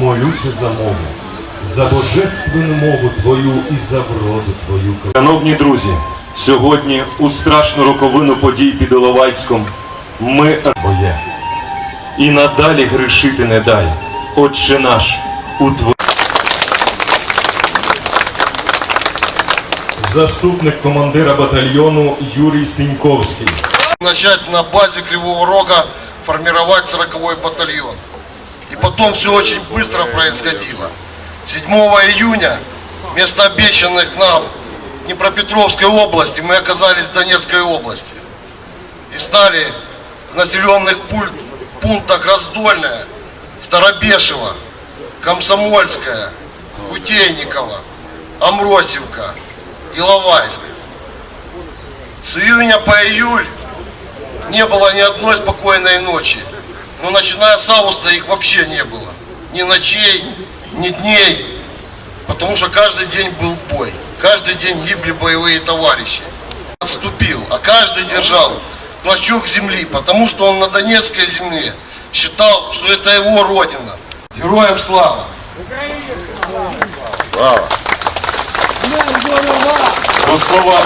Молюся за мову, за божественну мову Твою і за вроду Твою. Шановні друзі, сьогодні у страшну роковину подій під Іловайськом ми Твоє. І надалі грішити не дай, Отче наш, у Твоє. Заступник командира батальйону Юрій Синьковський. начать на базе Кривого Рога формировать 40-й батальон. И потом все очень быстро происходило. 7 июня вместо обещанных нам Днепропетровской области мы оказались в Донецкой области. И стали в населенных пунктах Раздольная, Старобешево, Комсомольская, Кутейниково, Амросевка, Иловайск. С июня по июль не было ни одной спокойной ночи. Но начиная с августа их вообще не было. Ни ночей, ни дней. Потому что каждый день был бой. Каждый день гибли боевые товарищи. Отступил, а каждый держал клочок земли, потому что он на Донецкой земле считал, что это его родина. Героям слава! До слова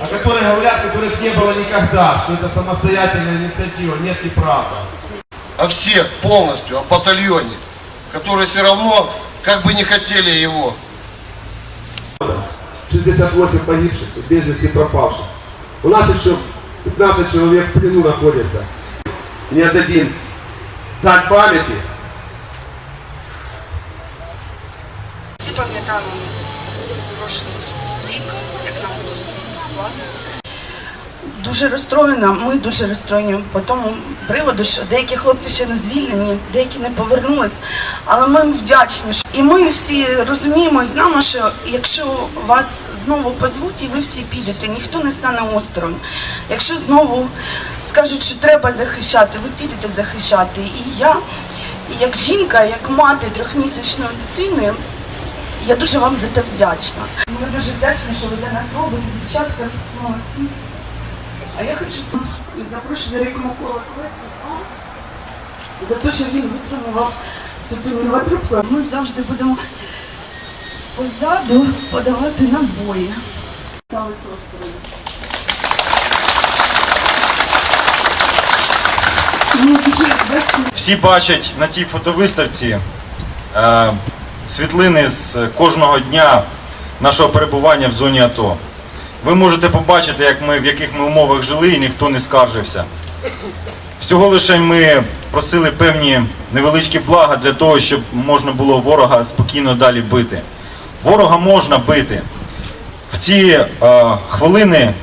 о которой говорят, которых не было никогда, что это самостоятельная инициатива, нет неправда. О всех полностью, о батальоне, которые все равно как бы не хотели его. 68 погибших, без вести пропавших. У нас еще 15 человек в плену находятся. Не отдадим дать памяти. Всі пам'ятаємо прошлий як нам було всім складно. Дуже розстроєна, ми дуже розстроєні по тому приводу, що деякі хлопці ще не звільнені, деякі не повернулись. Але ми їм вдячні. І ми всі розуміємо і знаємо, що якщо вас знову позвуть і ви всі підете, ніхто не стане осторонь. Якщо знову скажуть, що треба захищати, ви підете захищати. І я, як жінка, як мати трьохмісячної дитини, я дуже вам за це вдячна. Ми дуже вдячні, що ви для нас робите, дівчатка, молодці. А я хочу запрошувати Ріку Микола за те, що він витримував супер трубку. Ми завжди будемо позаду подавати набої. Стали. Всі бачать на цій фотовиставці е, світлини з кожного дня нашого перебування в зоні АТО. Ви можете побачити, як ми, в яких ми умовах жили і ніхто не скаржився. Всього лише ми просили певні невеличкі блага для того, щоб можна було ворога спокійно далі бити. Ворога можна бити. В ці е, хвилини,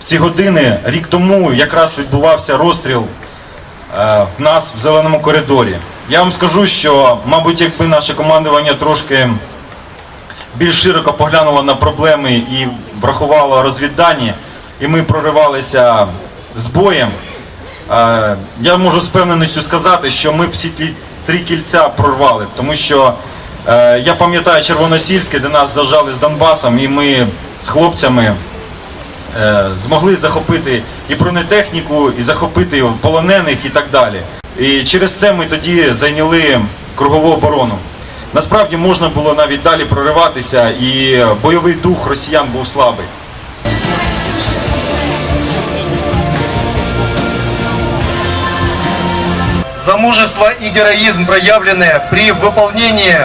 в ці години, рік тому якраз відбувався розстріл е, нас в зеленому коридорі. Я вам скажу, що, мабуть, якби наше командування трошки більш широко поглянуло на проблеми і врахувало розвіддані, і ми проривалися з боєм, е, я можу з певненістю сказати, що ми всі три кільця прорвали, тому що е, я пам'ятаю Червоносільське, де нас зажали з Донбасом, і ми з хлопцями е, змогли захопити і бронетехніку, і захопити полонених і так далі. І через це ми тоді зайняли кругову оборону. Насправді можна було навіть далі прориватися, і бойовий дух росіян був слабий. за мужество и героизм, проявленные при выполнении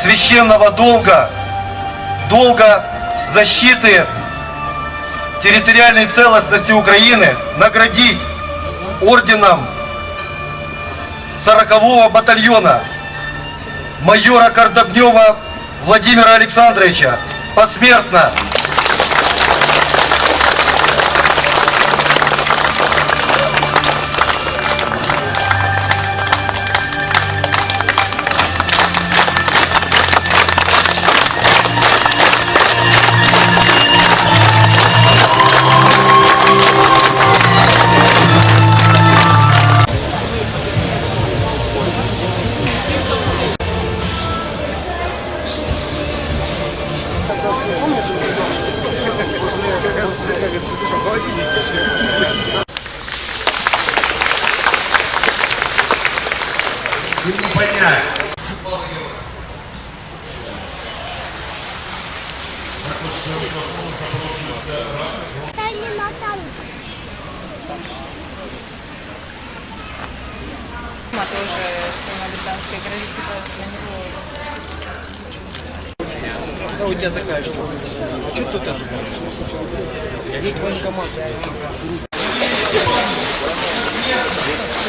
священного долга, долга защиты территориальной целостности Украины, наградить орденом 40-го батальона майора Кардобнева Владимира Александровича посмертно ему поднять. Дай мне на Мама тоже э, на британской играли, типа у тебя такая штука? А что тут это? Есть военкомат. Нет.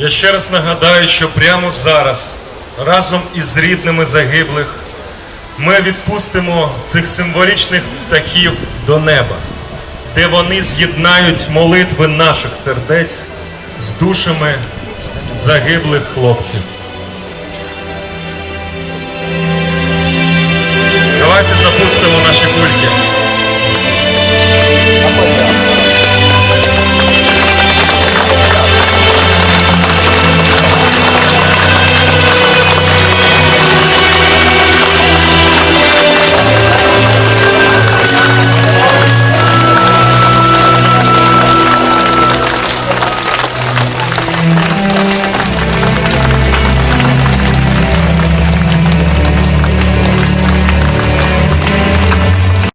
Я ще раз нагадаю, що прямо зараз, разом із рідними загиблих, ми відпустимо цих символічних птахів до неба, де вони з'єднають молитви наших сердець з душами загиблих хлопців. Давайте запустимо наші кульки.